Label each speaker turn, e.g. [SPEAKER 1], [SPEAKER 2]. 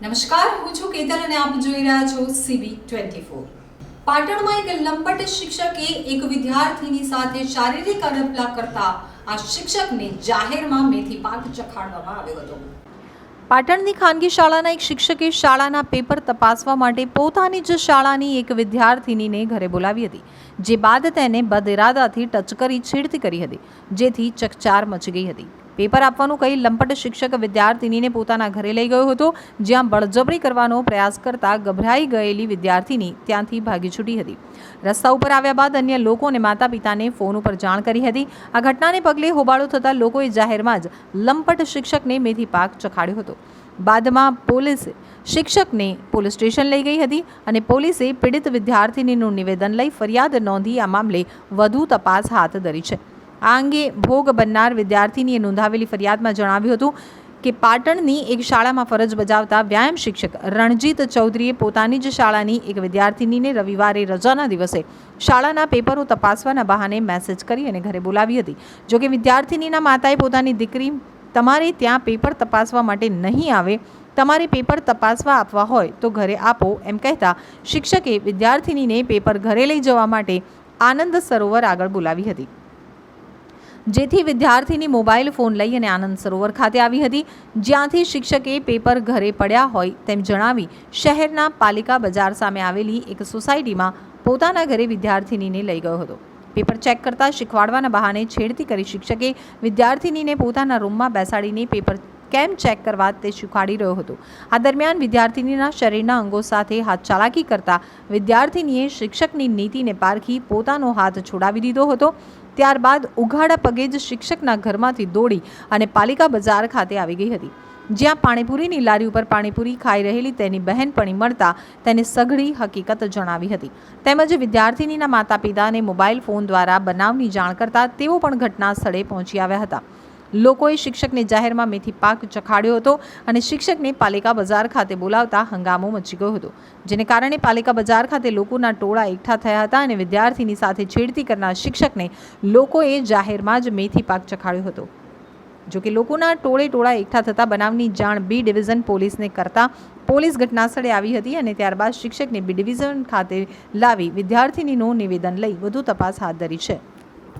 [SPEAKER 1] નમસ્કાર, હું છું કેતન અને આપ જોઈ રહ્યા છો સીબી ટ્વેન્ટી ફોર. પાટણમાં એક લંપટ શિક્ષકે એક વિદ્યાર્થીની સાથે શારીરિક અડપલા કરતા આ શિક્ષકને જાહેરમાં મેથી પાક ચખાડવામાં આવ્યો હતો. પાટણની ખાનગી શાળાના એક શિક્ષકે શાળાના પેપર તપાસવા માટે પોતાની જ શાળાની એક વિદ્યાર્થીનીને ઘરે બોલાવી હતી, જે બાદ તેને બદઇરાદાથી ટચ કરી છેડતી કરી હતી, જેથી ચકચાર મચી ગઈ હતી. પેપર આપવાનું કહી લંપટ શિક્ષક વિદ્યાર્થીનીને પોતાના ઘરે લઈ ગયો હતો, જ્યાં બળજબરી કરવાનો પ્રયાસ કરતા ગભરાઈ ગયેલી વિદ્યાર્થીની ત્યાંથી ભાગી છૂટી હતી. રસ્તા ઉપર આવ્યા બાદ અન્ય લોકો અને માતા પિતાને ફોન ઉપર જાણ કરી હતી. આ ઘટનાને પગલે હોબાળો થતાં લોકોએ જાહેરમાં જ લંપટ શિક્ષકને મેથી પાક ચખાડ્યો હતો. બાદમાં પોલીસે શિક્ષકને પોલીસ સ્ટેશન લઈ ગઈ હતી અને પોલીસે પીડિત વિદ્યાર્થીનીનું નિવેદન લઈ ફરિયાદ નોંધી આ મામલે વધુ તપાસ હાથ ધરી છે. આ અંગે ભોગ બનનાર વિદ્યાર્થીનીએ નોંધાવેલી ફરિયાદમાં જણાવ્યું હતું કે પાટણની એક શાળામાં ફરજ બજાવતા વ્યાયામ શિક્ષક રણજીત ચૌધરીએ પોતાની જ શાળાની એક વિદ્યાર્થીનીને રવિવારે રજાના દિવસે શાળાના પેપરો તપાસવાના બહાને મેસેજ કરી અને ઘરે બોલાવી હતી. જોકે વિદ્યાર્થીનીના માતાએ પોતાની દીકરી તમારે ત્યાં પેપર તપાસવા માટે નહીં આવે, તમારે પેપર તપાસવા આપવા હોય તો ઘરે આપો એમ કહેતા શિક્ષકે વિદ્યાર્થીનીને પેપર ઘરે લઈ જવા માટે આનંદ સરોવર આગળ બોલાવી હતી. જેથી વિદ્યાર્થીની મોબાઈલ ફોન લઈ અને આનંદ સરોવર ખાતે આવી હતી. જ્યાંથી શિક્ષકે પેપર ઘરે પડ્યા હોય તેમ જણાવી શહેરના પાલિકા બજાર સામે આવેલી એક સોસાયટીમાં પોતાના ઘરે વિદ્યાર્થીનીને લઈ ગયો હતો. પેપર ચેક કરતા શીખવાડવાના બહાને છેડતી કરી શિક્ષકે વિદ્યાર્થીનીને પોતાના રૂમમાં બેસાડીને પેપર કેમ ચેક કરવા તે શીખવાડી રહ્યો હતો. આ દરમિયાન વિદ્યાર્થીનીના શરીરના અંગો સાથે હાથ ચાલાકી કરતા વિદ્યાર્થીનીએ શિક્ષકની નીતિને પારખી પોતાનો હાથ છોડાવી દીધો હતો. ત્યારબાદ ઉઘાડા પગે જ શિક્ષકના ઘરમાંથી દોડી અને પાલિકા બજાર ખાતે આવી ગઈ હતી. જ્યાં પાણીપુરીની લારી ઉપર પાણીપુરી ખાઈ રહેલી તેની બહેનપણી મળતા તેને સઘળી હકીકત જણાવી હતી. તેમજ વિદ્યાર્થીનીના માતા પિતાને મોબાઈલ ફોન દ્વારા બનાવની જાણ કરતા તેઓ પણ ઘટના સ્થળે પહોંચી આવ્યા હતા. લોકોએ શિક્ષકને જાહેરમાં મેથી પાક ચખાડ્યો હતો અને શિક્ષકને પાલિકા બજાર ખાતે બોલાવતા હંગામો મચી ગયો હતો, જેને કારણે પાલિકા બજાર ખાતે લોકોના ટોળા એકઠા થયા હતા અને વિદ્યાર્થીની સાથે છેડતી કરનાર શિક્ષકને લોકોએ જાહેરમાં જ મેથી પાક ચખાડ્યો હતો. જોકે લોકોના ટોળે ટોળા એકઠા થતા બનાવની જાણ બી ડિવિઝન પોલીસને કરતા પોલીસ ઘટનાસ્થળે આવી હતી અને ત્યારબાદ શિક્ષકને બી ડિવિઝન ખાતે લાવી વિદ્યાર્થીનીનું નિવેદન લઈ વધુ તપાસ હાથ ધરી છે.